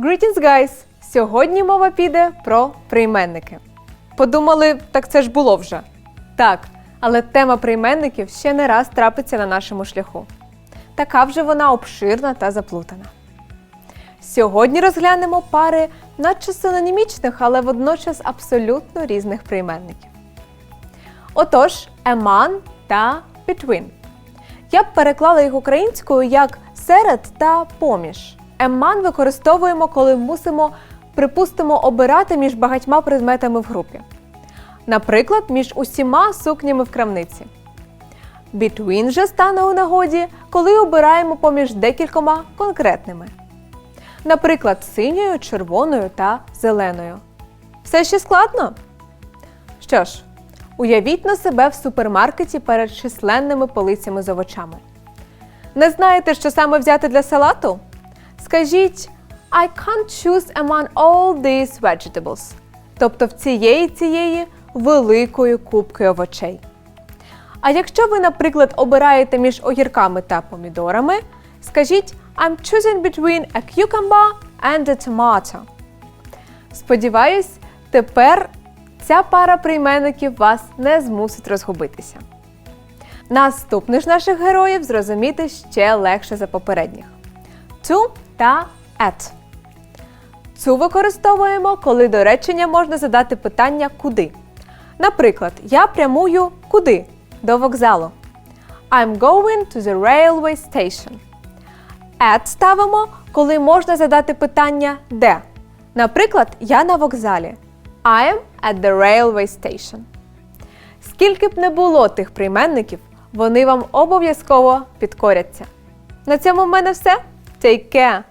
Greetings, guys! Сьогодні мова піде про прийменники. Подумали, так це ж було вже. Так, але тема прийменників ще не раз трапиться на нашому шляху. Така вже вона обширна та заплутана. Сьогодні розглянемо пари наче синонімічних, але водночас абсолютно різних прийменників. Отож, among та between. Я б переклала їх українською як серед та поміж. Емман використовуємо, коли мусимо, припустимо, обирати між багатьма предметами в групі. Наприклад, між усіма сукнями в крамниці. Between же стане у нагоді, коли обираємо поміж декількома конкретними. Наприклад, синьою, червоною та зеленою. Все ще складно? Що ж, уявіть на себе в супермаркеті перед численними полицями з овочами. Не знаєте, що саме взяти для салату? Скажіть I can't choose among all these vegetables. Тобто в цієї цієї великої кубки овочей. А якщо ви, наприклад, обираєте між огірками та помідорами, скажіть I'm choosing between a cucumber and a tomato. Сподіваюсь, тепер ця пара прийменників вас не змусить розгубитися. Наступних ж наших героїв зрозуміти ще легше за попередніх. To та at. Цю використовуємо, коли до речення можна задати питання куди. Наприклад, я прямую куди? До вокзалу. I'm going to the railway station. At ставимо, коли можна задати питання де. Наприклад, я на вокзалі. I am at the railway station. Скільки б не було тих прийменників, вони вам обов'язково підкоряться. На цьому в мене все. Take care!